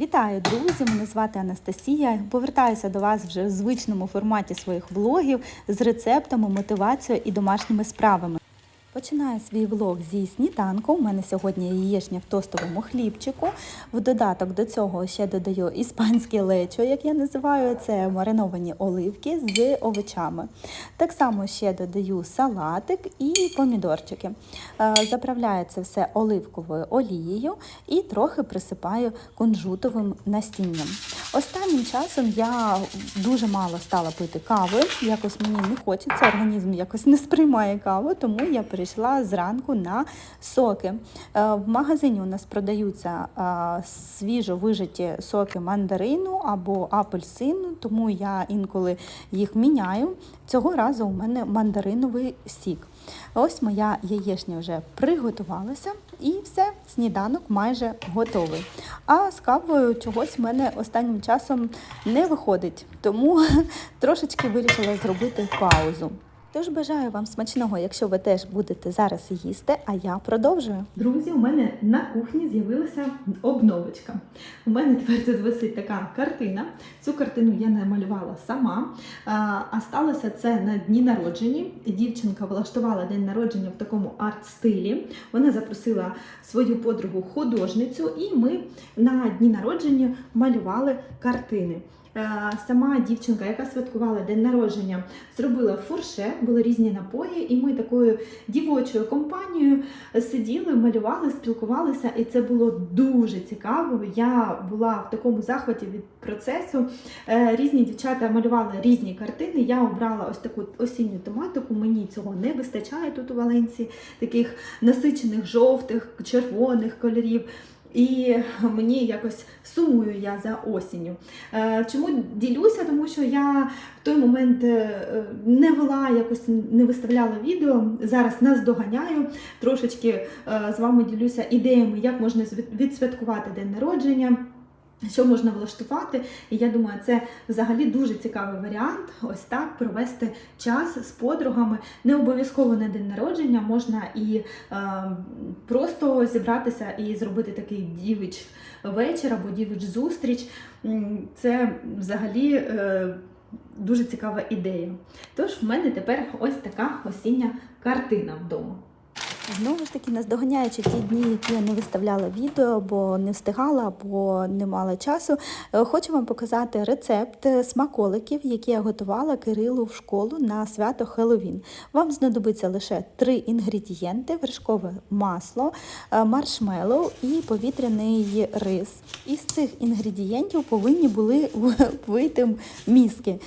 Вітаю, друзі! Мене звати Анастасія. Повертаюся до вас вже в звичному форматі своїх влогів з рецептами, мотивацією і домашніми справами. Починаю свій влог зі сніданку. У мене сьогодні яєчня в тостовому хлібчику. В додаток до цього ще додаю іспанське лечо, як я називаю, це мариновані оливки з овочами. Так само ще додаю салатик і помідорчики. Е, Заправляю це все оливковою олією і трохи присипаю кунжутовим настінням. Останнім часом я дуже мало стала пити кави. Якось мені не хочеться, організм якось не сприймає каву, тому я перейшла зранку на соки. Е, В магазині у нас продаються е, свіжо вижаті соки мандарину або апельсину, тому я інколи їх міняю. Цього разу у мене мандариновий сік. Ось моя яєчня вже приготувалася і все, сніданок майже готовий. А з кавою чогось в мене останнім часом не виходить, тому трошечки вирішила зробити паузу. Тож бажаю вам смачного, якщо ви теж будете зараз їсти, а я продовжую. Друзі, у мене на кухні з'явилася обновочка. У мене тепер тут висить така картина. Цю картину я намалювала сама. А сталося це на дні народження. Дівчинка влаштувала день народження в такому арт-стилі. Вона запросила свою подругу художницю, і ми на дні народження малювали картини. Е, Сама дівчинка, яка святкувала день народження, зробила фуршет, були різні напої, і ми такою дівочою компанією сиділи, малювали, спілкувалися, і це було дуже цікаво. Я була в такому захваті від процесу. Е, Різні дівчата малювали різні картини. Я обрала ось таку осінню тематику. Мені цього не вистачає тут у Валенції, таких насичених жовтих, червоних кольорів. І мені якось сумую я за осінню. Е, Чому ділюся? Тому що я в той момент е, не вела, якось не виставляла відео. Зараз наздоганяю, трошечки е, з вами ділюся ідеями, як можна відсвяткувати день народження. Що можна влаштувати, і я думаю, це взагалі дуже цікавий варіант. Ось так провести час з подругами. Не обов'язково на день народження, можна і е, просто зібратися і зробити такий дівич вечір або дівич зустріч. Це взагалі е, дуже цікава ідея. Тож в мене тепер ось така осіння картина вдома. Знову ж таки, наздоганяючи ті дні, які я не виставляла відео, бо не встигала, або не мала часу, е, хочу вам показати рецепт е, смаколиків, які я готувала Кирилу в школу на свято Хеллоуін. Вам знадобиться лише три інгредієнти: вершкове масло, е, маршмеллоу і повітряний рис. Із цих інгредієнтів повинні були вийти мізки.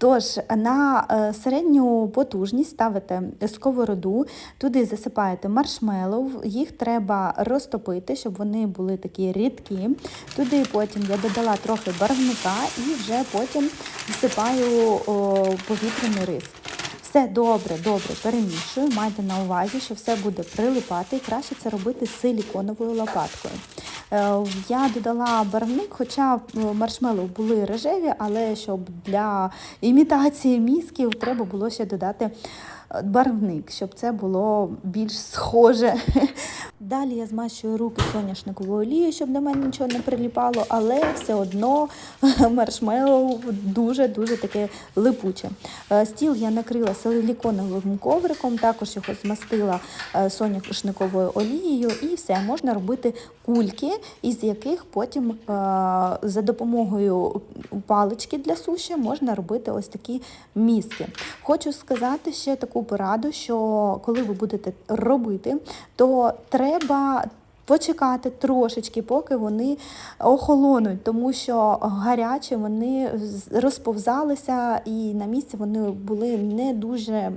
Тож на е, середню потужність ставите сковороду, туди засипаєте маршмеллоу, їх треба розтопити, щоб вони були такі рідкі. Туди потім я додала трохи барвника і вже потім всипаю повітряний рис. Все добре, добре перемішую. Майте на увазі, що все буде прилипати, і краще це робити силіконовою лопаткою. Е, Я додала барвник, хоча е, маршмеллоу були рожеві, але щоб для імітації мізків треба було ще додати барвник, щоб це було більш схоже. Далі я змащую руки соняшниковою олією, щоб до мене нічого не приліпало, але все одно маршмеллоу дуже-дуже таке липуче. Е, Стіл я накрила силіконовим ковриком, також його змастила е, соняшниковою олією, і все, можна робити кульки, із яких потім е, за допомогою палички для суші можна робити ось такі мізки. Хочу сказати ще таку пораду, що коли ви будете робити, то треба почекати трошечки, поки вони охолонуть, тому що гарячі вони розповзалися і на місці вони були не дуже,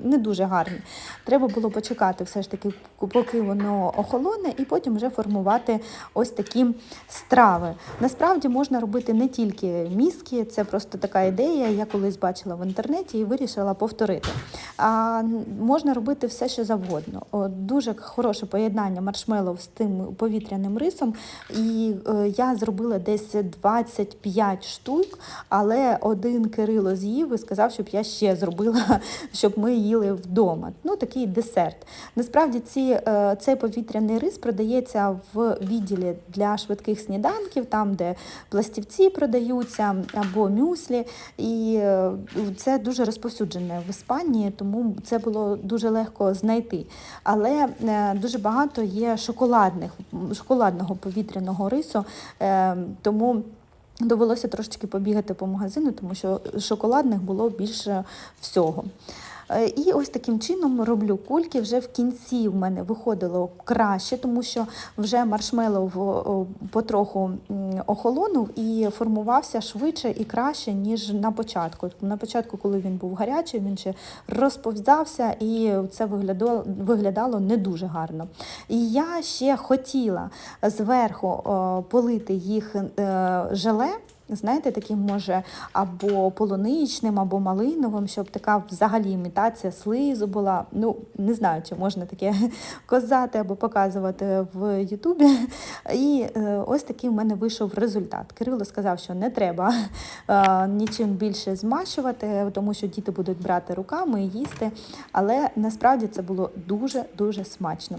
не дуже гарні. Треба було почекати все ж таки, поки воно охолоне, і потім вже формувати ось такі страви. Насправді можна робити не тільки мізки, це просто така ідея. Я колись бачила в інтернеті і вирішила повторити. А можна робити все, що завгодно. Дуже хороше поєднання співпало з тим повітряним рисом, і е, я зробила десь 25 штук, але один Кирило з'їв і сказав, щоб я ще зробила, щоб ми їли вдома. Ну, такий десерт. Насправді ці, е, цей повітряний рис продається в відділі для швидких сніданків, там, де пластівці продаються або мюслі. І е, це дуже розповсюджене в Іспанії, тому це було дуже легко знайти. Але дуже багато є шоколадних, шоколадного повітряного рису, е, тому. Довелося трошечки побігати по магазину, тому що шоколадних було більше всього. Е, І ось таким чином роблю кульки. Вже в кінці в мене виходило краще, тому що вже маршмеллоу потроху охолонув і формувався швидше і краще, ніж на початку. На початку, коли він був гарячий, він ще розповзався, і це виглядало, виглядало не дуже гарно. І я ще хотіла зверху полити їх е, желе. Знаєте, таким може або полуничним, або малиновим, щоб така взагалі імітація слизу була. Ну, не знаю, чи можна таке казати або показувати в Ютубі. І е, ось такий в мене вийшов результат. Кирило сказав, що не треба е, нічим більше змащувати, тому що діти будуть брати руками і їсти. Але насправді це було дуже-дуже смачно.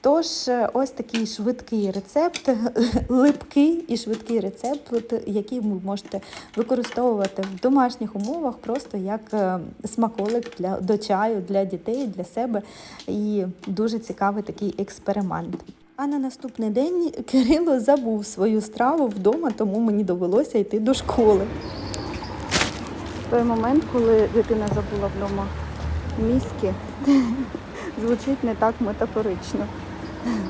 Тож, е, ось такий швидкий рецепт, липкий і швидкий рецепт, який ви можете використовувати в домашніх умовах, просто як е, смаколик для до чаю для дітей, для себе. І дуже цікавий такий експеримент. А на наступний день Кирило забув свою страву вдома, тому мені довелося йти до школи. Той момент, коли дитина забула вдома мізки, звучить не так метафорично.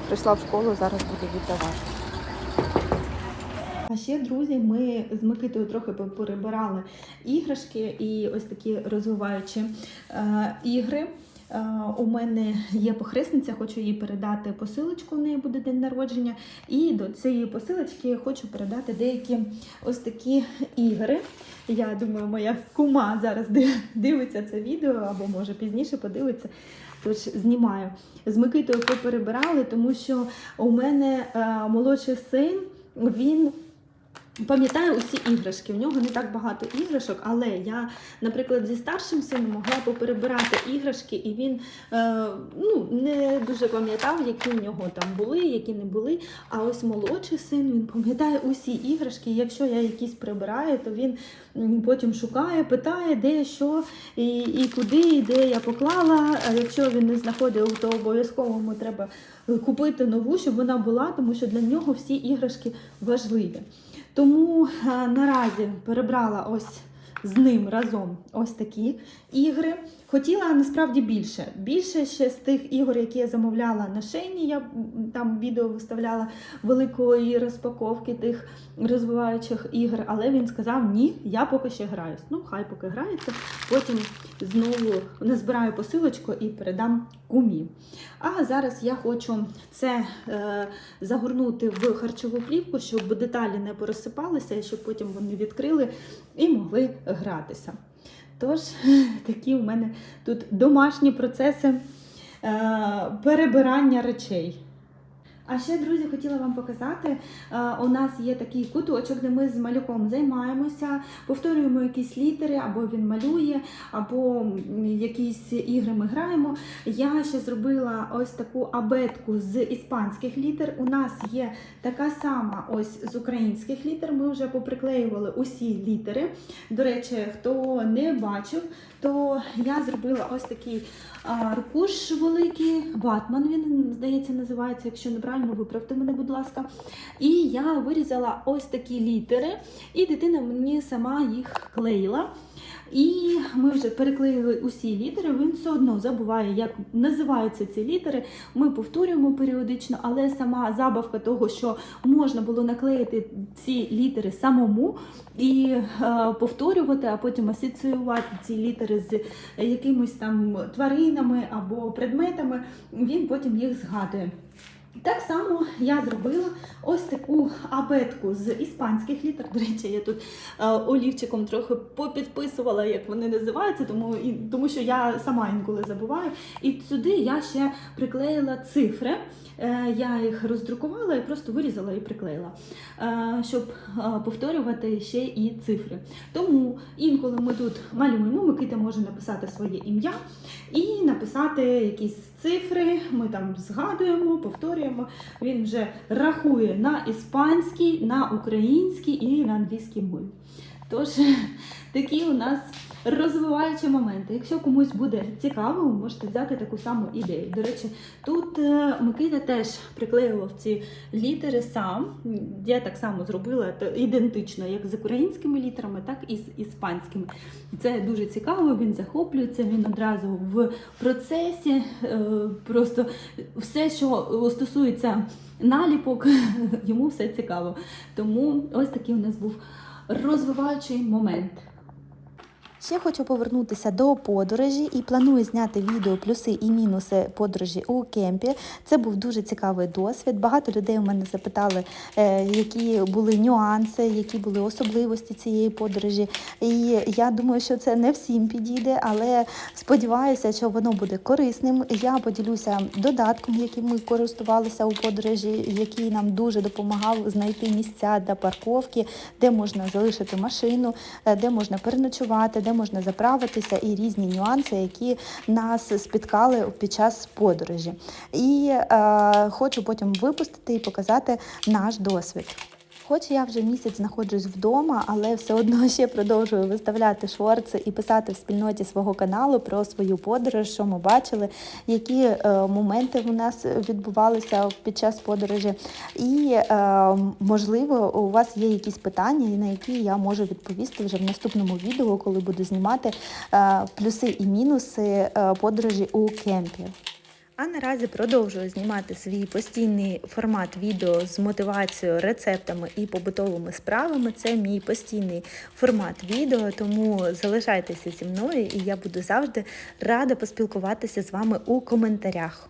Прийшла в школу, зараз буду віддавати. А ще, друзі, ми з Микитою трохи перебирали іграшки і ось такі розвиваючі е, ігри. Е, у мене є похресниця, хочу їй передати посилочку, у неї буде день народження. І до цієї посилочки хочу передати деякі ось такі ігри. Я думаю, моя кума зараз дивиться це відео або може пізніше подивиться. Тож знімаю. З Микитою поперебирали, тому що у мене е, молодший син, він пам'ятає усі іграшки. У нього не так багато іграшок, але я, наприклад, зі старшим сином могла поперебирати іграшки, і він е, ну, не дуже пам'ятав, які в нього там були, які не були. А ось молодший син він пам'ятає усі іграшки. І якщо я якісь прибираю, то він потім шукає, питає, де що і, і куди, і де я поклала. А якщо він не знаходив, то обов'язково йому треба купити нову, щоб вона була, тому що для нього всі іграшки важливі. Тому е, наразі перебрала ось з ним разом ось такі ігри. Хотіла насправді більше. Більше ще з тих ігор, які я замовляла на шейні. Я там відео виставляла великої розпаковки тих розвиваючих ігор, але він сказав: ні, я поки ще граюсь. Ну, хай поки грається. Потім знову назбираю посилочку і передам кумі. А зараз я хочу це е, загорнути в харчову плівку, щоб деталі не порозсипалися, щоб потім вони відкрили і могли гратися. Тож, такі у мене тут домашні процеси е, перебирання речей. А ще, друзі, хотіла вам показати. е, У нас є такий куточок, де ми з малюком займаємося, повторюємо якісь літери, або він малює, або якісь ігри ми граємо. Я ще зробила ось таку абетку з іспанських літер. У нас є така сама ось з українських літер. Ми вже поприклеювали усі літери. До речі, хто не бачив, то я зробила ось такий аркуш великий, ватман він, здається, називається, якщо неправильно, виправте мене, будь ласка. І я вирізала ось такі літери, і дитина мені сама їх клеїла. І ми вже переклеїли усі літери. Він все одно забуває, як називаються ці літери. Ми повторюємо періодично, але сама забавка того, що можна було наклеїти ці літери самому і е, повторювати, а потім асоціювати ці літери з якимись там тваринами або предметами, він потім їх згадує. Так само я зробила ось таку абетку з іспанських літер. До речі, я тут е, олівчиком трохи попідписувала, як вони називаються, тому, і, тому що я сама інколи забуваю. І сюди я ще приклеїла цифри. Е, я їх роздрукувала і просто вирізала і приклеїла, е, щоб повторювати ще і цифри. Тому інколи ми тут малюємо, Микита може написати своє ім'я і написати якісь цифри. Ми там згадуємо, повторюємо. Він вже рахує на іспанській, на українській і на англійській мові. Тож такі у нас розвиваючі моменти. Якщо комусь буде цікаво, ви можете взяти таку саму ідею. До речі, тут е, Микита теж приклеював ці літери сам. Я так само зробила ідентично, як з українськими літерами, так і з іспанськими. Це дуже цікаво, він захоплюється, він одразу в процесі. е, Просто все, що стосується наліпок, йому все цікаво. Тому ось такий у нас був розвиваючий момент. Ще хочу повернутися до подорожі і планую зняти відео плюси і мінуси подорожі у кемпі. Це був дуже цікавий досвід. Багато людей у мене запитали, е, які були нюанси, які були особливості цієї подорожі. І я думаю, що це не всім підійде, але сподіваюся, що воно буде корисним. Я поділюся додатком, яким ми користувалися у подорожі, який нам дуже допомагав знайти місця для парковки, де можна залишити машину, е, де можна переночувати, де можна заправитися, і різні нюанси, які нас спіткали під час подорожі. І е, хочу потім випустити і показати наш досвід. Хоч я вже місяць знаходжусь вдома, але все одно ще продовжую виставляти шорти і писати в спільноті свого каналу про свою подорож, що ми бачили, які е, моменти у нас відбувалися під час подорожі. І е, можливо, у вас є якісь питання, на які я можу відповісти вже в наступному відео, коли буду знімати е, плюси і мінуси е, подорожі у кемпі. А наразі продовжую знімати свій постійний формат відео з мотивацією, рецептами і побутовими справами. Це мій постійний формат відео, тому залишайтеся зі мною, і я буду завжди рада поспілкуватися з вами у коментарях.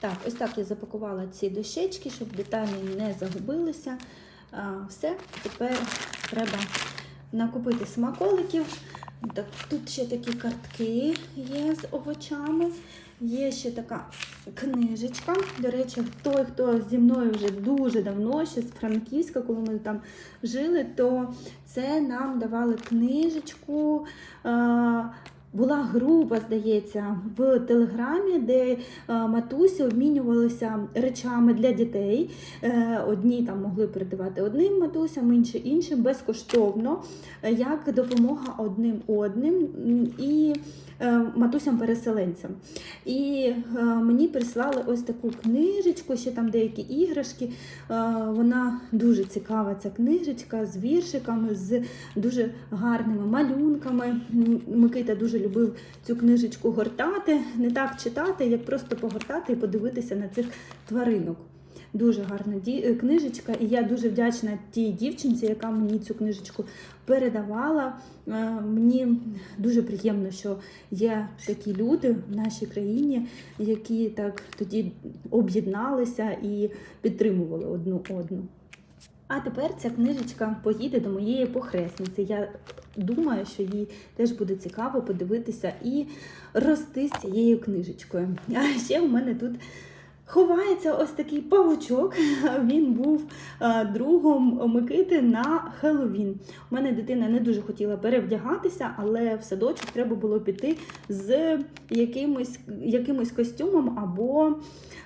Так, ось так я запакувала ці дощечки, щоб деталі не загубилися. Все, тепер треба накупити смаколиків. Так, тут ще такі картки є з овочами. Є ще така книжечка. До речі, той, хто зі мною вже дуже давно, ще з Франківська, коли ми там жили, то це нам давали книжечку. Була група, здається, в Телеграмі, де е, матусі обмінювалися речами для дітей. Е, Одні там могли передавати одним матусям, інші іншим безкоштовно, як допомога одним одним і матусям-переселенцям. І е, мені прислали ось таку книжечку, ще там деякі іграшки. Е, вона дуже цікава, ця книжечка з віршиками, з дуже гарними малюнками. Микита дуже любив цю книжечку гортати, не так читати, як просто погортати і подивитися на цих тваринок. Дуже гарна е, книжечка, і я дуже вдячна тій дівчинці, яка мені цю книжечку передавала. Е, Мені дуже приємно, що є такі люди в нашій країні, які так тоді об'єдналися і підтримували одну одну. А тепер ця книжечка поїде до моєї похресниці. Я думаю, що їй теж буде цікаво подивитися і рости з цією книжечкою. А ще в мене тут ховається ось такий павучок. Він був е, другом Микити на Хеллоуін. У мене дитина не дуже хотіла перевдягатися, але в садочок треба було піти з якимось, якимось костюмом або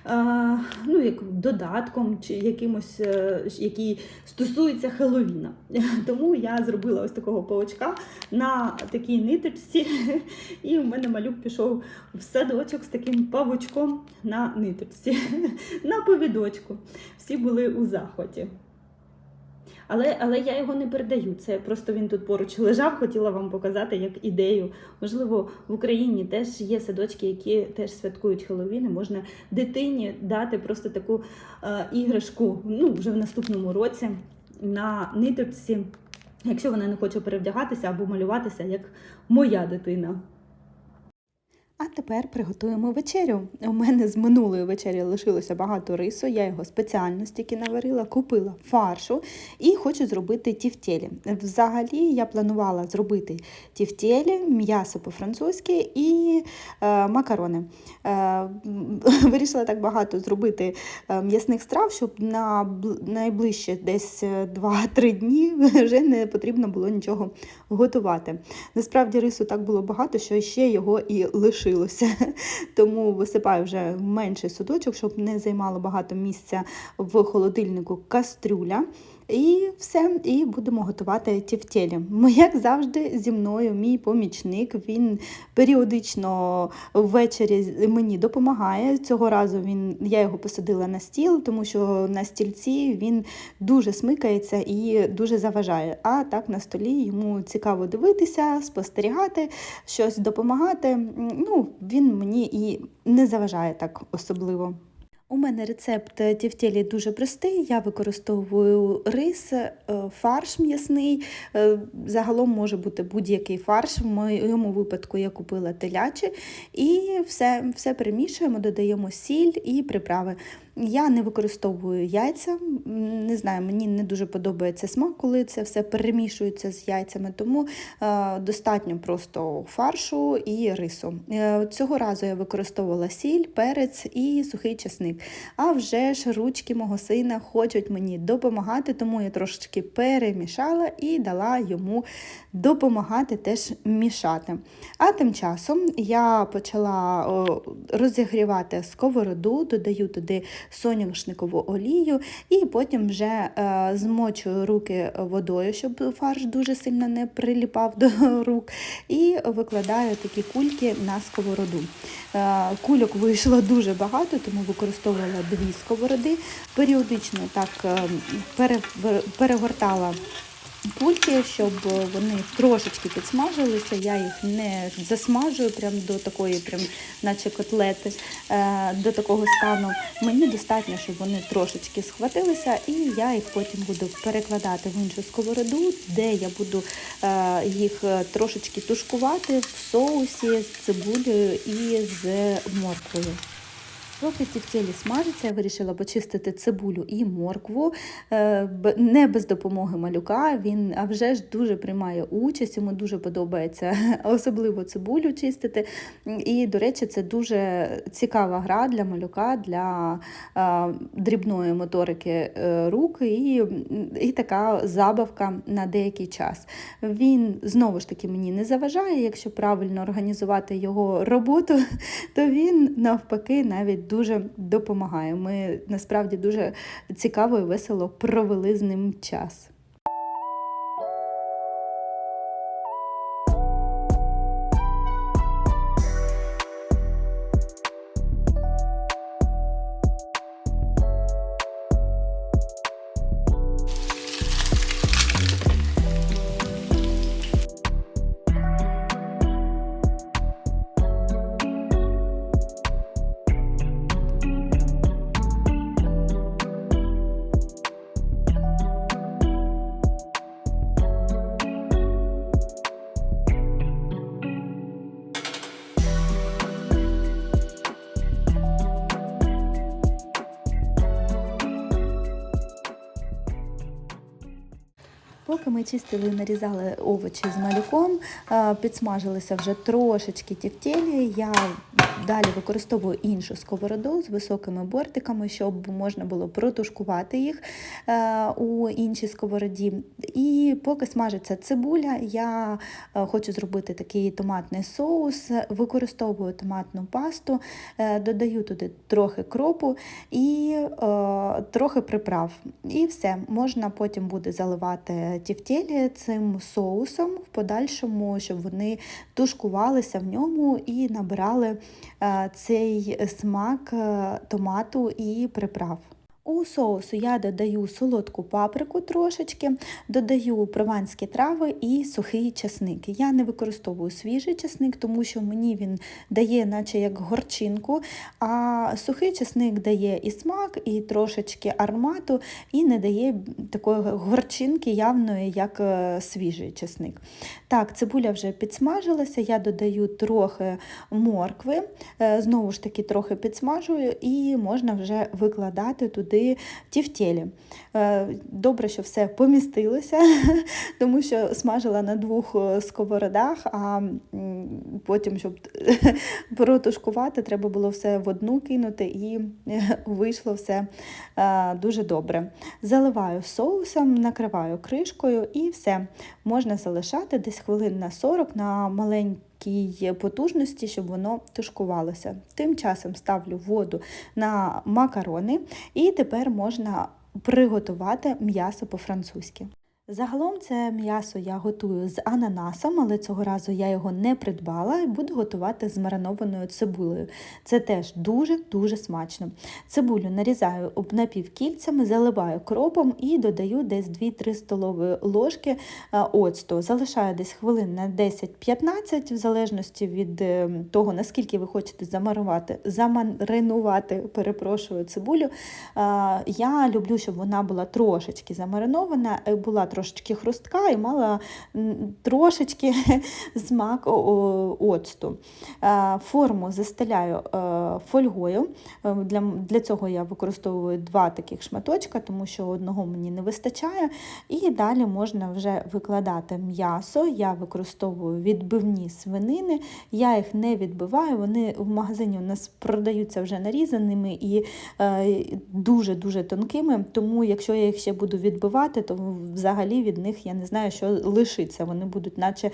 е, ну, як додатком, чи якимось, е, який стосується Хеллоуіна. Тому я зробила ось такого павучка на такій ниточці, і в мене малюк пішов в садочок з таким павучком на ниточці, на повідочку. Всі були у захваті. Але, але я його не передаю. Це просто він тут поруч лежав, хотіла вам показати як ідею. Можливо, в Україні теж є садочки, які теж святкують Хеллоуін, і Можна дитині дати просто таку е, іграшку ну, вже в наступному році на ниточці, якщо вона не хоче перевдягатися або малюватися, як моя дитина. А тепер приготуємо вечерю. У мене з минулої вечері лишилося багато рису. Я його спеціально стільки наварила, купила фаршу і хочу зробити тівтєлі. Взагалі я планувала зробити тівтєлі, м'ясо по-французьки і е, макарони. Е, вирішила так багато зробити е, м'ясних страв, щоб на найближче десь е, 2-3 дні вже не потрібно було нічого готувати. Насправді рису так було багато, що ще його і лишилося. Тому висипаю вже менший судочок, щоб не займало багато місця в холодильнику кастрюля. І все, і будемо готувати тівтєлі. Як завжди, зі мною мій помічник. Він періодично ввечері мені допомагає. Цього разу він, я його посадила на стіл, тому що на стільці він дуже смикається і дуже заважає. А так на столі йому цікаво дивитися, спостерігати, щось допомагати. Ну, він мені і не заважає так особливо. У мене рецепт е, тівтєлі дуже простий. Я використовую рис, е, фарш м'ясний. е, Загалом може бути будь-який фарш. В моєму випадку я купила телячі. І все, все перемішуємо, додаємо сіль і приправи. Я не використовую яйця. Не знаю, мені не дуже подобається смак, коли це все перемішується з яйцями, тому е, достатньо просто фаршу і рису. Е, цього разу я використовувала сіль, перець і сухий чесник. А вже ж ручки мого сина хочуть мені допомагати, тому я трошечки перемішала і дала йому допомагати теж мішати. А тим часом я почала розігрівати сковороду, додаю туди соняшникову олію, і потім вже е, змочую руки водою, щоб фарш дуже сильно не приліпав до рук, і викладаю такі кульки на сковороду. Е, Кульок вийшло дуже багато, тому використовувала дві сковороди. Періодично так е, перегортала кульки, щоб вони трошечки підсмажилися. Я їх не засмажую прям до такої, прям, наче котлети, е, до такого стану. Мені достатньо, щоб вони трошечки схватилися, і я їх потім буду перекладати в іншу сковороду, де я буду е, їх трошечки тушкувати в соусі з цибулею і з морквою. Поки ці втілі смажаться, я вирішила почистити цибулю і моркву е, не без допомоги малюка. Він а вже ж дуже приймає участь, йому дуже подобається особливо цибулю чистити. І, до речі, це дуже цікава гра для малюка, для е, дрібної моторики е, рук і, і така забавка на деякий час. Він знову ж таки мені не заважає, якщо правильно організувати його роботу, то він навпаки навіть дуже допомагає. Ми насправді дуже цікаво і весело провели з ним час. Чистили нарізали овочі з малюком, е, підсмажилися вже трошечки тівтєлі. Я далі використовую іншу сковороду з високими бортиками, щоб можна було протушкувати їх е, у іншій сковороді. І поки смажиться цибуля, я е, хочу зробити такий томатний соус. Використовую томатну пасту, е, додаю туди трохи кропу і трохи приправ. І все, можна потім буде заливати тівтєлі цим соусом в подальшому, щоб вони тушкувалися в ньому і набирали цей смак е, томату і приправ. У соусу я додаю солодку паприку трошечки, додаю прованські трави і сухий часник. Я не використовую свіжий часник, тому що мені він дає, наче як горчинку, а сухий часник дає і смак, і трошечки аромату, і не дає такої горчинки явної, як е, свіжий часник. Так, цибуля вже підсмажилася, я додаю трохи моркви, е, знову ж таки трохи підсмажую, і можна вже викладати туди тівтєлі. Е, Добре, що все помістилося, тому що смажила на двох е, сковородах, а потім, щоб протушкувати, треба було все в одну кинути, і е, вийшло все дуже добре. Заливаю соусом, накриваю кришкою і все. Можна залишати десь хвилин на 40 на маленькій потужності, щоб воно тушкувалося. Тим часом ставлю воду на макарони, і тепер можна приготувати м'ясо по-французьки. Загалом це м'ясо я готую з ананасом, але цього разу я його не придбала і буду готувати з маринованою цибулею. Це теж дуже-дуже смачно. Цибулю нарізаю напівкільцями, заливаю кропом і додаю десь 2-3 столові ложки е, оцту. Залишаю десь хвилин на 10-15, в залежності від е, того, наскільки ви хочете замаринувати, замаринувати перепрошую, цибулю. Е, Я люблю, щоб вона була трошечки замаринована, була трошечки хрустка і мала трошечки смак оцту. Е, Форму застеляю е, фольгою. Е, Для, для цього я використовую два таких шматочка, тому що одного мені не вистачає. І далі можна вже викладати м'ясо. Я використовую відбивні свинини. Я їх не відбиваю, вони в магазині у нас продаються вже нарізаними і дуже-дуже тонкими. Тому, якщо я їх ще буду відбивати, то взагалі від них я не знаю, що лишиться. Вони будуть, наче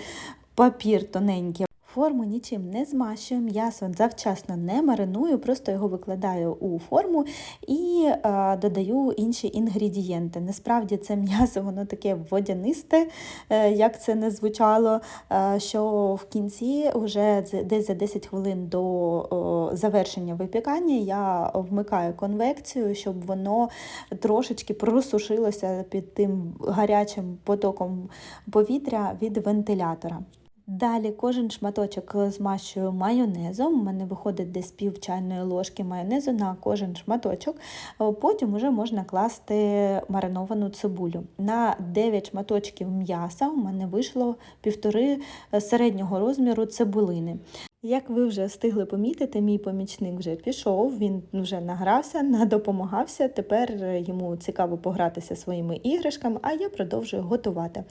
папір тоненький. Форму нічим не змащую, м'ясо завчасно не мариную, просто його викладаю у форму і е, додаю інші інгредієнти. Насправді це м'ясо воно таке водянисте, е, як це не звучало, е, що в кінці, вже десь за 10 хвилин до завершення випікання, я вмикаю конвекцію, щоб воно трошечки просушилося під тим гарячим потоком повітря від вентилятора. Далі кожен шматочок змащую майонезом. У мене виходить десь пів чайної ложки майонезу на кожен шматочок. Потім вже можна класти мариновану цибулю. На 9 шматочків м'яса у мене вийшло півтори е, середнього розміру цибулини. Як ви вже встигли помітити, мій помічник вже пішов, він вже награвся, надопомагався. Тепер е, йому цікаво погратися своїми іграшками, а я продовжую готувати.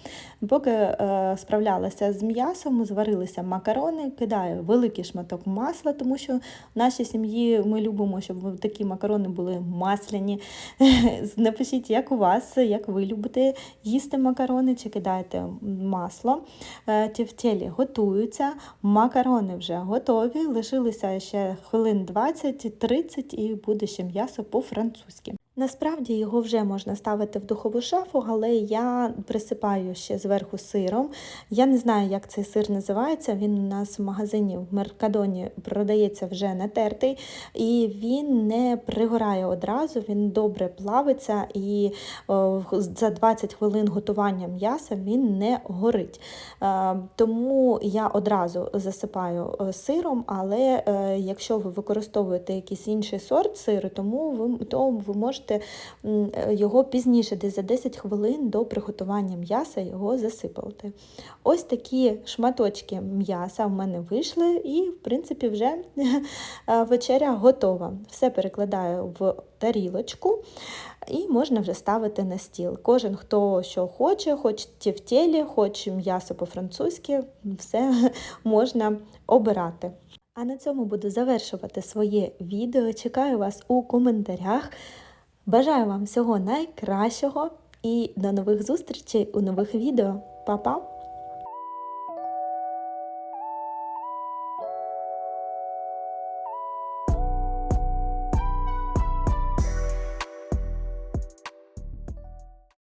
Поки е, справлялася з м'ясом, зварилися макарони, кидаю великий шматок масла, тому що в нашій сім'ї ми любимо, щоб такі макарони були масляні. Напишіть, як у вас, як ви любите їсти макарони, чи кидаєте масло. Е, Тівтєлі готуються, макарони вже готові, лишилися ще хвилин 20-30 і буде ще м'ясо по-французьки. Насправді його вже можна ставити в духову шафу, але я присипаю ще зверху сиром. Я не знаю, як цей сир називається. Він у нас в магазині в Меркадоні продається вже натертий, і він не пригорає одразу, він добре плавиться і за 20 хвилин готування м'яса він не горить. Е, Тому я одразу засипаю е, сиром, але е, якщо ви використовуєте якийсь інший сорт сиру, тому ви, то ви можете м, е, його пізніше, десь за 10 хвилин до приготування м'яса його засипати. Ось такі шматочки м'яса в мене вийшли, і, в принципі, вже е, вечеря готова. Все перекладаю в тарілочку. І можна вже ставити на стіл. Кожен, хто що хоче, хоч тівтєлі, хоч м'ясо по-французьки, все можна обирати. А на цьому буду завершувати своє відео. Чекаю вас у коментарях. Бажаю вам всього найкращого і до нових зустрічей у нових відео. Па-па!